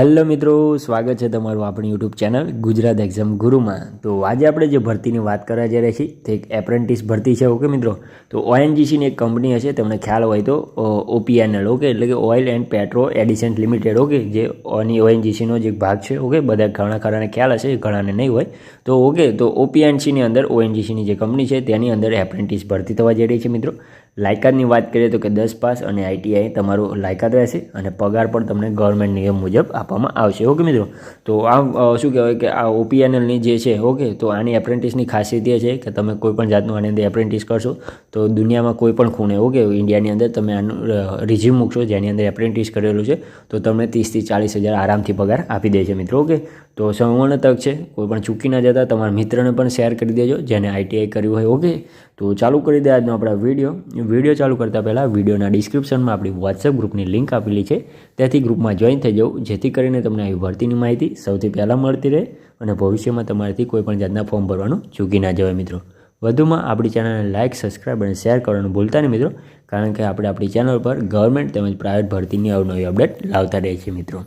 Hello મિત્રો, સ્વાગત છે તમારું આપણી યુટ્યુબ ચેનલ ગુજરાત એક્ઝામ ગુરુમાં. તો આજે આપણે જે ભરતીની વાત કરવા જઈ રહ્યા છીએ, તે એક એપ્રેન્ટિસ ભરતી છે, ઓકે મિત્રો? તો ઓએનજીસીની એક કંપની હશે, તમને ખ્યાલ હોય તો ઓપીએનએલ, ઓકે? એટલે કે oil and petro additions limited, okay? જે ઓની ઓએનજીસીનો જે ભાગ છે, ઓકે? બધા ઘણા ખરાને ખ્યાલ હશે, ઘણાને નહીં હોય. તો, ઓકે? તો ઓપીએનસીની અંદર ઓએનજીસીની જે કંપની છે, તેની અંદર એપ્રેન્ટિસ ભરતી થવા જઈ રહી છે, મિત્રો. લાયકાતની વાત કરીએ તો કે દસ પાસ અને આઈટીઆઈ તમારું લાયકાત રહેશે અને પગાર પણ તમને ગવર્મેન્ટ નિયમ મુજબ આપવામાં આવશે. ઓકે મિત્રો? તો આ શું કહેવાય કે આ ઓપીએનએલની જે છે, ઓકે, તો આની એપ્રેન્ટિસની ખાસિયત એ છે કે તમે કોઈપણ જાતનું આની અંદર એપ્રેન્ટિસ કરશો તો દુનિયામાં કોઈ પણ ખૂણે, ઓકે, ઇન્ડિયાની અંદર તમે આનું રિઝ્યુમ મૂકશો જેની અંદર એપ્રેન્ટિસ કરેલું છે તો તમને ત્રીસથી ચાલીસ હજાર આરામથી પગાર આપી દે છે મિત્રો, ઓકે? તો સંવર્ણ તક છે, કોઈ પણ ચૂકી ના જતા તમારા મિત્રને પણ શેર કરી દેજો જેને આઈટીઆઈ કર્યું હોય, ઓકે? તો ચાલુ કરી દે આજનો આપણા વીડિયો. વીડિયો ચાલુ કરતાં પહેલાં વિડીયોના ડિસ્ક્રિપ્શનમાં આપણી વોટ્સએપ ગ્રુપની લિંક આપેલી છે. ત્યાંથી ગ્રુપમાં જોઈન થઈ જવું જેથી કરીને તમને આવી ભરતીની માહિતી સૌથી પહેલાં મળતી રહે અને ભવિષ્યમાં તમારાથી કોઈપણ જાતના ફોર્મ ભરવાનું ચૂકી ના જવાય મિત્રો. વધુમાં આપણી ચેનલને લાઇક સબસ્ક્રાઈબ અને શેર કરવાનું ભૂલતા નહીં મિત્રો, કારણ કે આપણે આપણી ચેનલ પર ગવર્મેન્ટ તેમજ પ્રાઇવેટ ભરતીની અવનવી અપડેટ લાવતા રહીએ છીએ મિત્રો.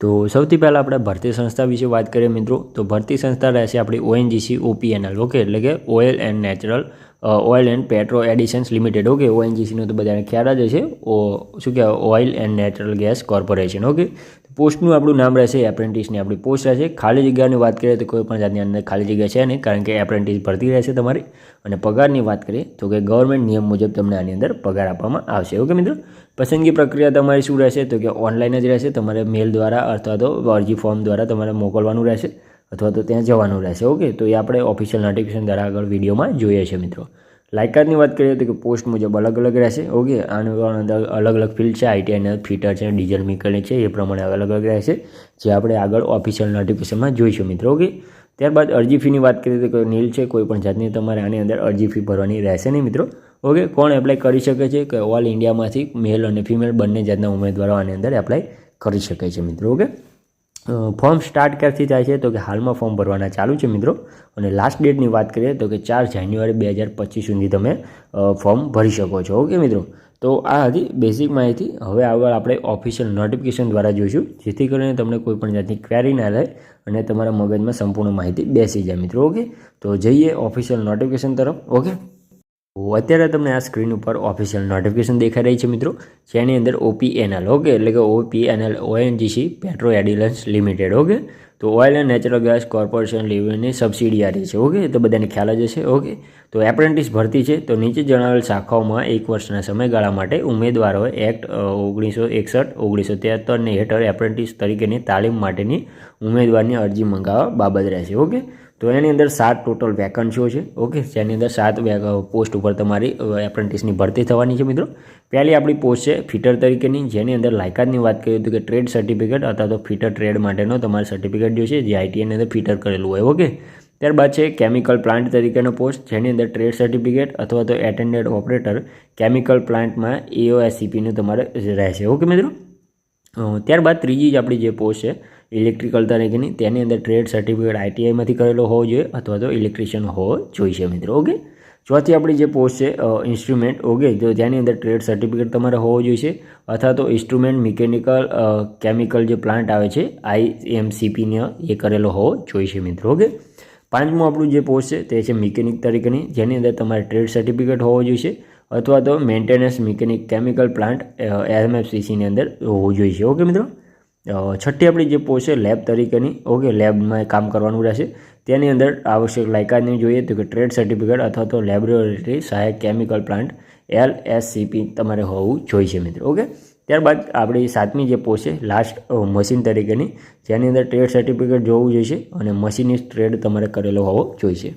તો સૌથી પહેલાં આપણે ભરતી સંસ્થા વિશે વાત કરીએ મિત્રો. તો ભરતી સંસ્થા રહેશે આપણી ઓએનજીસી ઓપીએનએલ ઓકે એટલે કે oil and natural oil and petro additions limited. Okay, ઓએનજીસીનો તો બધાને ખ્યાલ જ હશે. ઓ, શું કહેવાય? Oil and natural gas corporation. Okay? પોસ્ટનું આપણું નામ રહેશે એપ્રેન્ટિસની આપણી પોસ્ટ રહેશે. ખાલી જગ્યાની વાત કરીએ તો કોઈ પણ જાતની અંદર ખાલી જગ્યા છે નહીં, કારણ કે એપ્રેન્ટિસ ભરતી રહેશે તમારી. અને પગારની વાત કરીએ તો કે ગવર્મેન્ટ નિયમ મુજબ તમને આની અંદર પગાર આપવામાં આવશે. ઓકે મિત્રો? પસંદગી પ્રક્રિયા તમારી શું રહેશે? તો કે ઓનલાઈન જ રહેશે. તમારે મેલ દ્વારા અથવા તો અરજી ફોર્મ દ્વારા તમારે મોકલવાનું રહેશે. અથવા તો ત્યાં જવાનું રહેશે, ઓકે? તો એ આપણે ઓફિશિયલ નોટિફિકેશન દ્વારા આગળ વિડીયોમાં જોઈએ છે મિત્રો. લાયકાતની વાત કરીએ તો કે પોસ્ટ મુજબ અલગ અલગ રહેશે, ઓકે? આનું અંદર અલગ અલગ ફિલ્ડ છે આઈટીઆઈ ફિટર છે ડીઝલ મિકેનિક છે, એ પ્રમાણે અલગ અલગ રહેશે, જે આપણે આગળ ઓફિશિયલ નોટિફિકેશનમાં જોઈશું મિત્રો, ઓકે? ત્યારબાદ અરજી ફીની વાત કરીએ તો નીલ છે, કોઈ પણ જાતની તમારે આની અંદર અરજી ફી ભરવાની રહેશે નહીં મિત્રો, ઓકે? કોણ એપ્લાય કરી શકે છે? કે ઓલ ઇન્ડિયામાંથી મેલ અને ફિમેલ બંને જાતના ઉમેદવારો આની અંદર એપ્લાય કરી શકે છે મિત્રો, ઓકે? ફોર્મ સ્ટાર્ટ ક્યારથી થાય છે? તો કે હાલમાં ફોર્મ ભરવાના ચાલુ છે મિત્રો. અને લાસ્ટ ડેટની વાત કરીએ તો કે ચાર જાન્યુઆરી બે હજાર પચીસ સુધી તમે ફોર્મ ભરી શકો છો. ઓકે મિત્રો? તો આ હતી બેઝિક માહિતી. હવે આગળ આપણે ઓફિશિયલ નોટિફિકેશન દ્વારા જોઈશું, જેથી કરીને તમને કોઈ પણ જાતની ક્વેરી ના રહે અને તમારા મગજમાં સંપૂર્ણ માહિતી બેસી જાય મિત્રો. ઓકે? તો જઈએ ઓફિશિયલ નોટિફિકેશન તરફ. ઓકે? અત્યારે તમને આ સ્ક્રીન ઉપર ઓફિશિયલ નોટિફિકેશન દેખાઈ રહી છે મિત્રો. જેની અંદર ઓપીએનએલ ઓકે એટલે કે OPNL ONGC petro additions limited okay તો oil and natural gas corporation લિમિટેડની subsidiary છે ઓકે તો બધાને ખ્યાલ જ હશે ઓકે તો એપ્રેન્ટિસ ભરતી છે, તો નીચે જણાવેલ શાખાઓમાં એક વર્ષના સમયગાળા માટે ઉમેદવારોએ એક્ટ ઓગણીસો એકસઠ, ઓગણીસો તેહત્તરની હેઠળ એપ્રેન્ટિસ તરીકેની તાલીમ માટેની ઉમેદવારની અરજી મંગાવવા બાબત રહેશે ઓકે તો એની અંદર સાત ટોટલ વેકન્સીઓ છે ઓકે જેની અંદર સાત પોસ્ટ ઉપર તમારી એપ્રેન્ટિસની ભરતી થવાની છે મિત્રો. પહેલી આપણી પોસ્ટ છે ફિટર તરીકેની, જેની અંદર લાયકાતની વાત કરીએ તો કે ટ્રેડ સર્ટિફિકેટ અથવા તો ફિટર ટ્રેડ માટેનો તમારે સર્ટિફિકેટ જો છે, જે આઈટીઆઈની અંદર ફિટર કરેલું હોય ઓકે ત્યારબાદ છે કેમિકલ પ્લાન્ટ તરીકેનો પોસ્ટ જેની અંદર ટ્રેડ સર્ટિફિકેટ અથવા તો એટેન્ડેડ ઓપરેટર કેમિકલ પ્લાન્ટમાં એઓએસસીપીનું તમારે રહેશે ઓકે મિત્રો? ત્યારબાદ ત્રીજી જ આપણી જે પોસ્ટ છે ઇલેક્ટ્રિકલ તરીકેની તેની અંદર ટ્રેડ સર્ટિફિકેટ આઈટીઆઈમાંથી કરેલો હોવો જોઈએ અથવા તો ઇલેક્ટ્રિશિયન હોવો જોઈશે મિત્રો, ઓકે? ચોથી આપણી જે પોસ્ટ છે ઇન્સ્ટ્રુમેન્ટ, ઓકે? તો જેની અંદર ટ્રેડ સર્ટિફિકેટ તમારે હોવો જોઈશે અથવા તો ઇન્સ્ટ્રુમેન્ટ, મિકેનિકલ કેમિકલ જે પ્લાન્ટ આવે છે આઈએમસીપીને એ કરેલો હોવો જોઈશે મિત્રો, ઓકે? પાંચમું આપણું જે પોસ્ટ છે, તે છે મિકેનિક તરીકેની જેની અંદર તમારે ટ્રેડ સર્ટિફિકેટ હોવો જોઈશે અથવા તો મેન્ટેનન્સ મિકેનિક કેમિકલ પ્લાન્ટ એમએફસીસીની અંદર હોવું જોઈશે, ઓકે મિત્રો? છઠ્ઠી આપણી જે પોસ્ટ છે લેબ તરીકેની ઓકે લેબમાં કામ કરવાનું રહેશે. તેની અંદર આવશ્યક લાયકાતની જોઈએ તો કે ટ્રેડ સર્ટિફિકેટ અથવા તો લેબોરેટરી સહાયક કેમિકલ પ્લાન્ટ એલ એસસીપી તમારે હોવું જોઈશે મિત્રો ઓકે ત્યારબાદ આપણી સાતમી જે પોસ્ટ છે લાસ્ટ મશીન તરીકેની, જેની અંદર ટ્રેડ સર્ટિફિકેટ જોવું જોઈશે અને મશીનિસ્ટ ટ્રેડ તમારે કરેલો હોવો જોઈશે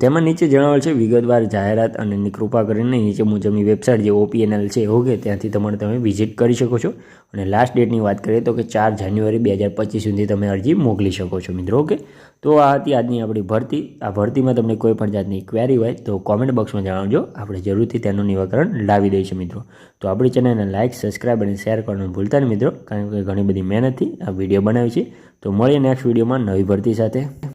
તેમાં નીચે જણાવેલ છે, વિગતવાર જાહેરાત અને કૃપા કરીને નીચે મુજબની વેબસાઇટ જે ઓપીએનએલ છે ઓકે ત્યાંથી તમારે તમે વિઝિટ કરી શકો છો. અને લાસ્ટ ડેટની વાત કરીએ તો કે ચાર જાન્યુઆરી બે હજાર પચીસ સુધી તમે અરજી મોકલી શકો છો મિત્રો ઓકે તો આ હતી આજની આપણી ભરતી. આ ભરતીમાં તમને કોઈ પણ જાતની ક્વેરી હોય તો કોમેન્ટ બોક્સમાં જણાવજો. આપણે જરૂરથી તેનું નિવાકરણ લાવી દઈશું મિત્રો. તો આપણી ચેનલને લાઇક સબસ્ક્રાઈબ અને શેર કરવાનું ભૂલતા નહીં મિત્રો, કારણ કે ઘણી બધી મહેનતથી આ વીડિયો બનાવી છે. તો મળીએ નેક્સ્ટ વિડીયોમાં નવી ભરતી સાથે.